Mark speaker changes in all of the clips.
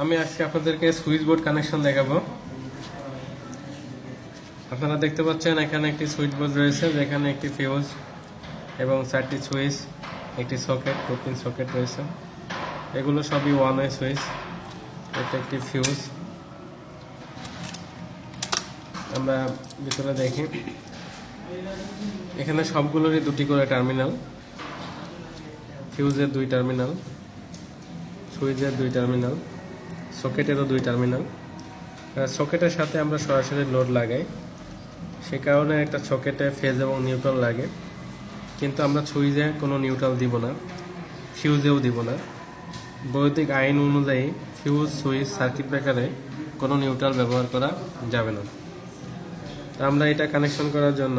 Speaker 1: আমি আজকে আপনাদেরকে সুইচ বোর্ড কানেকশন দেখাবো। আপনারা দেখতে পাচ্ছেন এখানে একটি সুইচ বোর্ড রয়েছে, যেখানে একটি ফিউজ এবং চারটি সুইচ একটি সকেট পিন সকেট রয়েছে। এগুলো সবই ওয়ান ওয়ে সুইচ এটা একটি ফিউজ আমরা ভিতরে দেখি। এখানে সবগুলোরই দুটি করে টার্মিনাল ফিউজের দুই টার্মিনাল সুইচের দুই টার্মিনাল সকেটেরও দুই টার্মিনাল। সকেটের সাথে আমরা সরাসরি লোড লাগাই। সে কারণে একটা সকেটে ফেজ এবং নিউট্রাল লাগে। কিন্তু আমরা সুইচে কোনো নিউট্রাল দিব না, ফিউজেও দিব না। বৈদ্যুতিক আইন অনুযায়ী ফিউজ, সুইচ, সার্কিট ব্রেকারে কোনো নিউট্রাল ব্যবহার করা যাবে না। তো আমরা এটা কানেকশন করার জন্য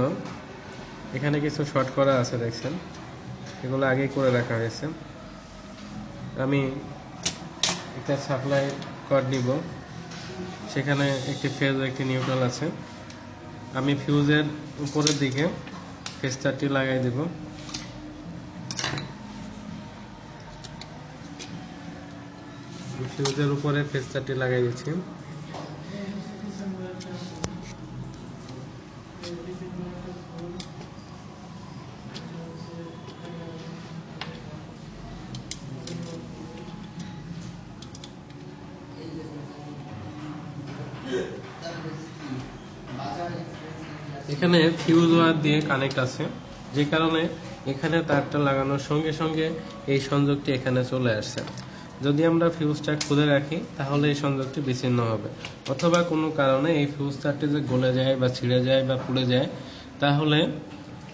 Speaker 1: এখানে কিছু শর্ট করা আছে, দেখছেন? এগুলো আগেই করে রাখা হয়েছে। আমি একটা সাপ্লাই কর্ড নিব। সেখানে একটি ফেজ একটি নিউট্রাল আছে। আমি ফিউজের উপরের দিকে ফেস্টারটি লাগাই দেব। ফিউজের উপরে ফেস্টারটি লাগাই দিচ্ছি। এখানে ফিউজ ওয়ার দিয়ে কানেক্ট আছে, যে কারণে এখানে তারটা লাগানোর সঙ্গে সঙ্গে এই সংযোগটি এখানে চলে আসছে। যদি আমরা ফিউজটা খুলে রাখি, তাহলে এই সংযোগটি বিচ্ছিন্ন হবে। অথবা কোনো কারণে এই ফিউজ তারটি যে গলে যায় বা ছিঁড়ে যায় বা পুড়ে যায়, তাহলে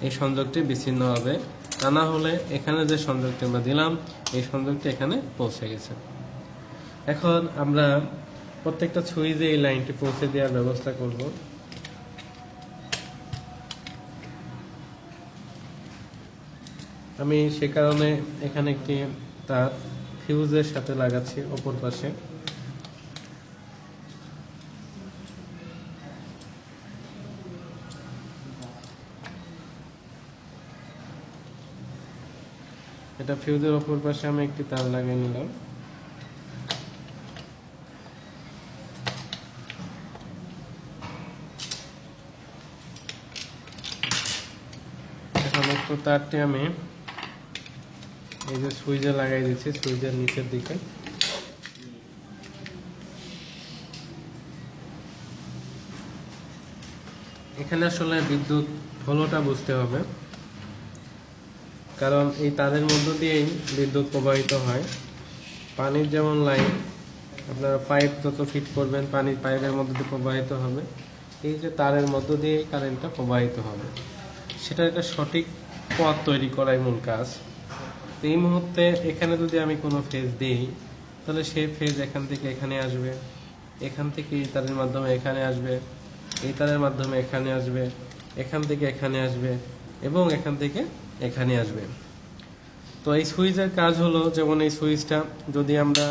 Speaker 1: এই সংযোগটি বিচ্ছিন্ন হবে। তা না হলে এখানে যে সংযোগটি আমরা দিলাম, এই সংযোগটি এখানে পৌঁছে গেছে। এখন আমরা প্রত্যেকটা সুইচে এই লাইনটি পৌঁছে দেওয়ার ব্যবস্থা করব। আমি সে কারণে এখানে একটি তার ফিউজের সাথে লাগাচ্ছি অপর পাশে। এটা ফিউজের অপর পাশে আমি একটি তার লাগিয়ে নিলাম। তারটি আমি এই যে সুইচে লাগাই দিচ্ছি, সুইচের নিচের দিকে। এখানে আসলে বিদ্যুৎ ফলোটা বুঝতে হবে। কারণ এই তারের মধ্য দিয়েই বিদ্যুৎ প্রবাহিত হয়। পানির যেমন লাইন, আপনারা পাইপ যত ফিট করবেন, পানির পাইপের মধ্য দিয়ে প্রবাহিত হবে। এই যে তারের মধ্য দিয়ে কারেন্টটা প্রবাহিত হবে। সেটা একটা সঠিক পথ তৈরি করাই মূল কাজ। তো এই মুহূর্তে এখানে যদি আমি কোনো ফেজ দিই, তাহলে সেই ফেজ এখান থেকে এখানে আসবে, এখান থেকে এই তারের মাধ্যমে এখানে আসবে, এই তারের মাধ্যমে এখানে আসবে, এখান থেকে এখানে আসবে এবং এখান থেকে এখানে আসবে। তো এই সুইচের কাজ হলো যেমন এই সুইচটা, যদি আমরা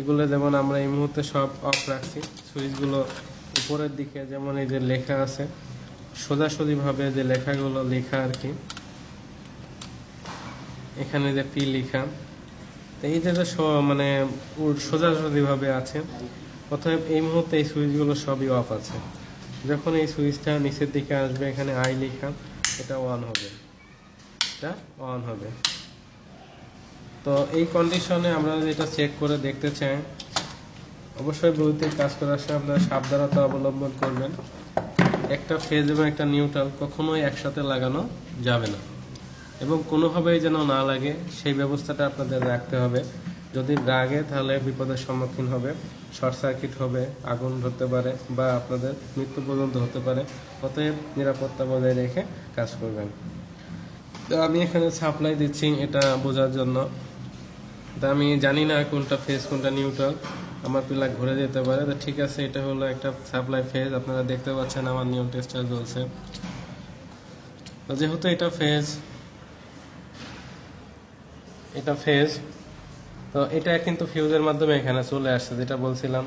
Speaker 1: এগুলো যেমন আমরা এই মুহূর্তে সব অফ রাখছি, সুইচগুলো উপরের দিকে যেমন এই যে লেখা আছে, সোজাসুজিভাবে যে লেখাগুলো লেখা আর কি এখানে যে পি লেখা, তো এই যে যে স- মানে সোজাসুজিভাবে আছে, অতএব এই মুহূর্তে এই সুইচগুলো সবই অফ আছে। যখন এই সুইচটা নিচের দিকে আসবে, এখানে আই লেখা, এটা অন হবে। এটা অন হবে। তো এই কন্ডিশনে আমরা যেটা চেক করে দেখতে চাই, অবশ্যই বৈদ্যুতিক কাজ করার সময় আপনারা সাবধানতা অবলম্বন করবেন। একটা ফেজ এবং একটা নিউট্রাল কখনোই একসাথে লাগানো যাবে না। এবং কোনোভাবেই যেন না লাগে, সেই ব্যবস্থাটা আপনাদের রাখতে হবে। যদি লাগে তাহলে বিপদের সম্মুখীন হবে, শর্ট সার্কিট হবে, আগুন ধরতে পারে বা আপনাদের মৃত্যু পর্যন্ত হতে পারে। অতএব নিরাপত্তা বজায় রেখে কাজ করবেন। তো আমি এখানে সাপ্লাই দিচ্ছি, এটা বোঝার জন্য। তা আমি জানি না কোনটা ফেজ কোনটা নিউট্রাল আমার পিলা ঘুরে যেতে পারে। তো ঠিক আছে, এটা হলো একটা সাপ্লাই ফেজ আপনারা দেখতে পাচ্ছেন আমার নিয়ম টেস্টার জ্বলছে তো যেহেতু এটা ফেজ এটা ফেজ তো এটা কিন্তু ফিউজের মাধ্যমে এখানে চলে আসছে, যেটা বলছিলাম।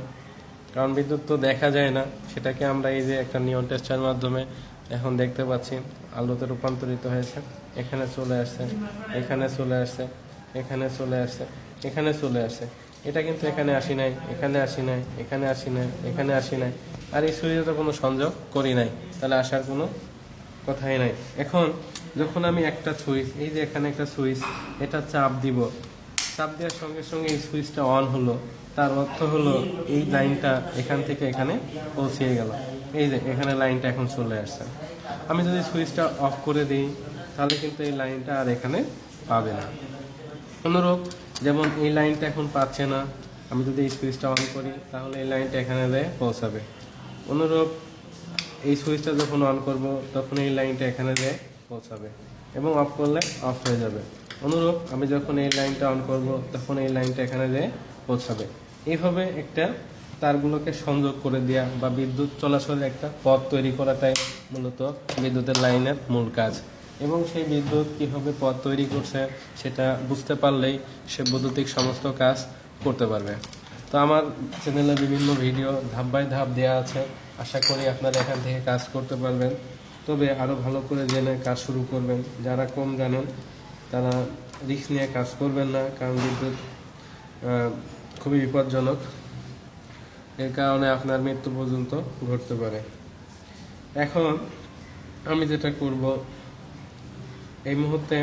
Speaker 1: কারণ বিদ্যুৎ তো দেখা যায় না, সেটাকে আমরা এই যে একটা নিয়ন টেস্টার মাধ্যমে এখন দেখতে পাচ্ছি, আলোতে রূপান্তরিত হয়েছে। এখানে চলে আসছে, এখানে চলে আসছে, এখানে চলে আসছে, এখানে চলে আসছে। এটা কিন্তু এখানে আসি নাই, এখানে আসি নাই, এখানে আসি নাই, এখানে আসি নাই। আর এই সুইচে তো কোনো সংযোগ করি নাই, তাহলে আসার কোনো কথাই নাই। এখন যখন আমি একটা সুইচ, এই যে এখানে একটা সুইচ, এটা চাপ দিব। চাপ দেওয়ার সঙ্গে সঙ্গে এই সুইচটা অন হলো। তার অর্থ হলো এই লাইনটা এখান থেকে এখানে পৌঁছিয়ে গেল। এই যে, এখানে লাইনটা এখন চলে আসছে। আমি যদি সুইচটা অফ করে দিই, তাহলে কিন্তু এই লাইনটা আর এখানে পাবে না। অনুরূপ, যেমন এই লাইনটা এখন পাচ্ছে না, আমি যদি এই সুইচটা অন করি, তাহলে এই লাইনটা এখানে পৌঁছাবে। অনুরূপ, এই সুইচটা যখন অন করব, তখন এই লাইনটা এখানে যেয়ে পৌঁছাবে এবং অফ করলে অফ হয়ে যাবে। অনুরূপ আমি যখন এই লাইনটা অন করব, তখন এই লাইনটা এখানে যেয়ে পৌঁছাবে। এইভাবে একটা তারগুলোকে সংযোগ করে দেওয়া বা বিদ্যুৎ চলাচলের একটা পথ তৈরি করাটাই মূলত বিদ্যুতের লাইনের মূল কাজ। এবং সেই বিদ্যুৎ কীভাবে পথ তৈরি করছে সেটা বুঝতে পারলেই সে বৈদ্যুতিক সমস্ত কাজ করতে পারবে। তো আমার চ্যানেলে বিভিন্ন ভিডিও ধাপ বাই ধাপ দেওয়া আছে। আশা করি আপনারা এখান থেকে কাজ করতে পারবেন। তবে আরও ভালো করে জেনে কাজ শুরু করবেন। যারা কম জানেন, তারা রিস্ক নিয়ে কাজ করবেন না, কারণ বিদ্যুৎ খুবই বিপজ্জনক। এর কারণে আপনার মৃত্যু পর্যন্ত ঘটতে পারে। এখন আমি যেটা করব, এই মুহূর্তে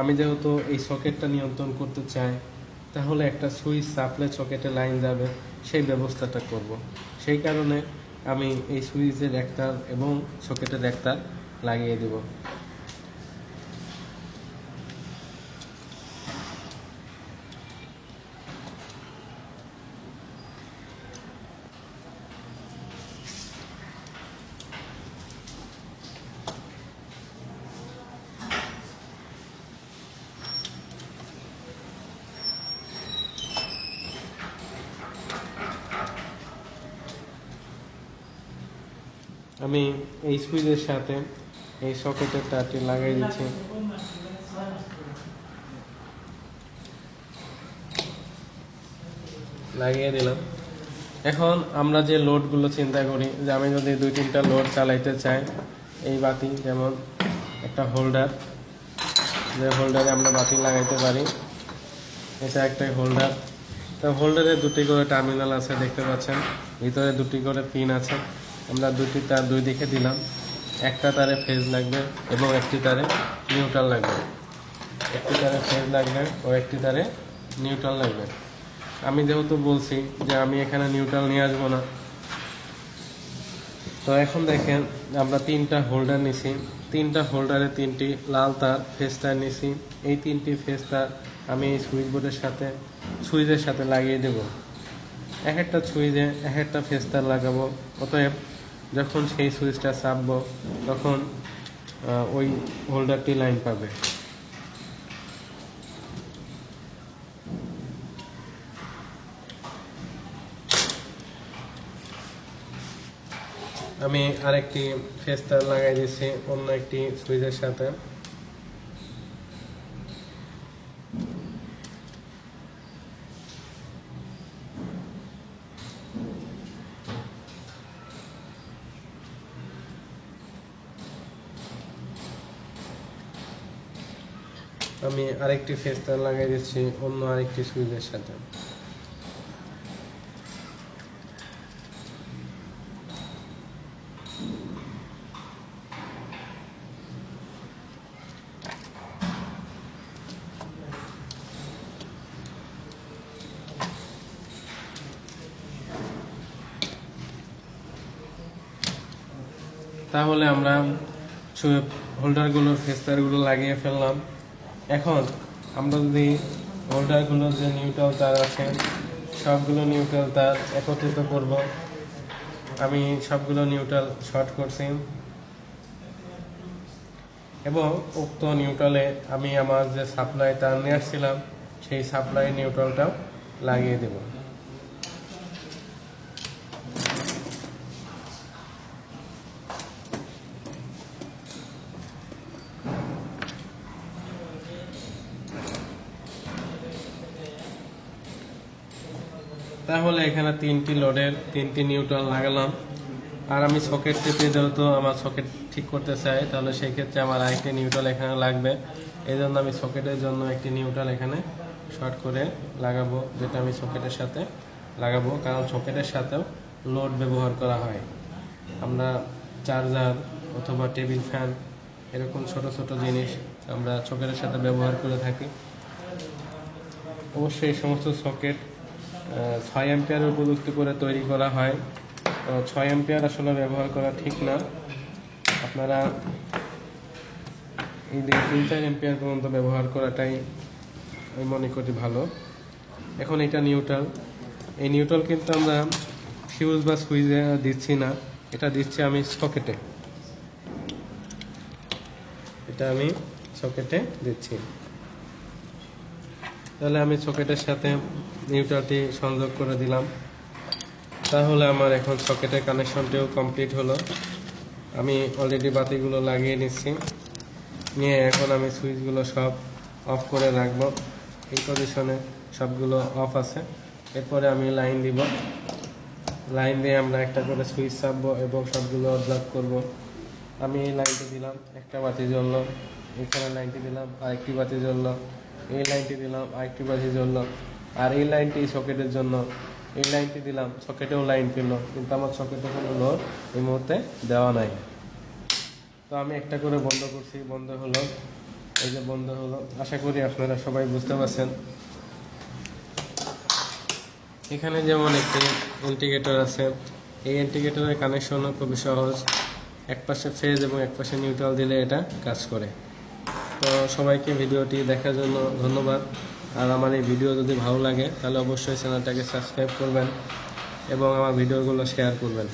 Speaker 1: আমি যেহেতু এই সকেটটা নিয়ন্ত্রণ করতে চাই, তাহলে একটা সুইচ চাপলে সকেটে লাইন যাবে, সেই ব্যবস্থাটা করব। সেই কারণে আমি এই সুইচের একটা এবং সকেটের একটা লাগিয়ে দেব। আমি এই সুইচের সাথে এই সকেটের তারটি লাগাই দিচ্ছি। লাগিয়ে দিলাম। এখন আমরা যে লোডগুলো চিন্তা করি, যে আমি যদি দুই তিনটা লোড চালাইতে চাই, এই বাতি যেমন একটা হোল্ডার, যে হোল্ডারে আমরা বাতি লাগাইতে পারি, এটা একটা হোল্ডার। তো হোল্ডারে দুটি করে টার্মিনাল আছে, দেখতে পাচ্ছেন। ভিতরে দুটি করে পিন আছে। আমরা দুটি তার দুই দিকে দিলাম। একটা তারে ফেজ লাগবে এবং একটি তারে নিউট্রাল লাগবে। একটি তারে ফেজ লাগবে ও একটি তারে নিউট্রাল লাগবে। আমি যেহেতু বলছি যে আমি এখানে নিউট্রাল নিয়ে আসব না, তো এখন দেখেন আমরা তিনটা হোল্ডার নিছি। তিনটা হোল্ডারে তিনটি লাল তার ফেস তার নিছি। এই তিনটি ফেস তার আমি এই সুইচ বোর্ডের সাথে সুইচের সাথে লাগিয়ে দেব। এক একটা সুইচে এক একটা ফেস তার লাগাবো। অতএব যখন সেই সুইচটা চাপব, তখন ওই হোল্ডারটি লাইন পাবে। আমি আরেকটি ফেস্তার লাগাই দিচ্ছি অন্য একটি সুইচের সাথে। আমি আরেকটি ফেস তার লাগাই দিচ্ছি, অন্য আরেকটি সুইচের সাথে। তাহলে আমরা হোল্ডারগুলো ফেস্তারগুলো লাগিয়ে ফেললাম। এখন আমরা যদি হোল্ডারগুলো যে নিউট্রাল তার আছে, সবগুলো নিউট্রাল তার একত্রিত করব। আমি সবগুলো নিউট্রাল শর্ট করছি। এবং উক্ত নিউট্রালে আমি আমার যে সাপ্লাই তার নিয়ে আসছিলাম, সেই সাপ্লাই নিউট্রালটাও লাগিয়ে দেবো। তাহলে এখানে তিনটি লোডের তিনটি নিউট্রাল লাগালাম। আর আমি সকেট টিপে যেহেতু আমার সকেট ঠিক করতে চাই, তাহলে সেই ক্ষেত্রে আমার আরেকটি নিউট্রাল এখানে লাগবে। এই জন্য আমি সকেটের জন্য একটি নিউট্রাল এখানে শর্ট করে লাগাবো, যেটা আমি সকেটের সাথে লাগাবো। কারণ সকেটের সাথেও লোড ব্যবহার করা হয়। আমরা চার্জার অথবা টেবিল ফ্যান এরকম ছোট ছোট জিনিস আমরা সকেটের সাথে ব্যবহার করে থাকি। অবশ্যই এই সমস্ত সকেট ছয় অ্যাম্পিয়ারের উপযুক্ত করে তৈরি করা হয়। তো ছয় অ্যাম্পিয়ার আসলে ব্যবহার করা ঠিক না। আপনারা এই যে তিন, চার এম্পিয়ার পর্যন্ত ব্যবহার করাটাই আমি মনে করি ভালো। এখন এটা নিউট্রাল এই নিউট্রাল কিন্তু আমরা ফিউজ বা সুইচে দিচ্ছি না। এটা দিচ্ছি আমি সকেটে এটা আমি সকেটে দিচ্ছি। তাহলে আমি সকেটের সাথে নিউট্রালটি সংযোগ করে দিলাম। তাহলে আমার এখন সকেটের কানেকশনটিও কমপ্লিট হলো। আমি অলরেডি বাতিগুলো লাগিয়ে নিচ্ছি। নিয়ে এখন আমি সুইচগুলো সব অফ করে রাখব। এই পজিশনে সবগুলো অফ আছে। এরপরে আমি লাইন দিব। লাইন দিয়ে আমরা একটা করে সুইচ চাপবো এবং সবগুলো অবজার্ভ করব। আমি এই লাইনটি দিলাম একটা বাতি জ্বললো এখানে লাইনটি দিলাম আরেকটি বাতি জ্বললো এই লাইনটি দিলাম, আরেকটি বাতি জ্বললো আর এই লাইনটি সকেটের জন্য। এই লাইনটি দিলাম, সকেটেও লাইন পেল কিন্তু আমার সকেটে কোনো লোড এই মুহূর্তে দেওয়া নাই। তো আমি একটা করে বন্ধ করছি। বন্ধ হলো, এই যে বন্ধ হলো। আশা করি আপনারা সবাই বুঝতে পারছেন। এখানে যেমন একটি ইন্ডিকেটর আছে, এই ইন্ডিকেটরের কানেকশনও খুবই সহজ। এক পাশে ফেজ এবং এক পাশে নিউট্রাল দিলে এটা কাজ করে। তো সবাইকে ভিডিওটি দেখার জন্য ধন্যবাদ। আর আমার এই ভিডিও যদি ভালো লাগে, তাহলে অবশ্যই চ্যানেলটাকে সাবস্ক্রাইব করবেন এবং আমার ভিডিওগুলো শেয়ার করবেন।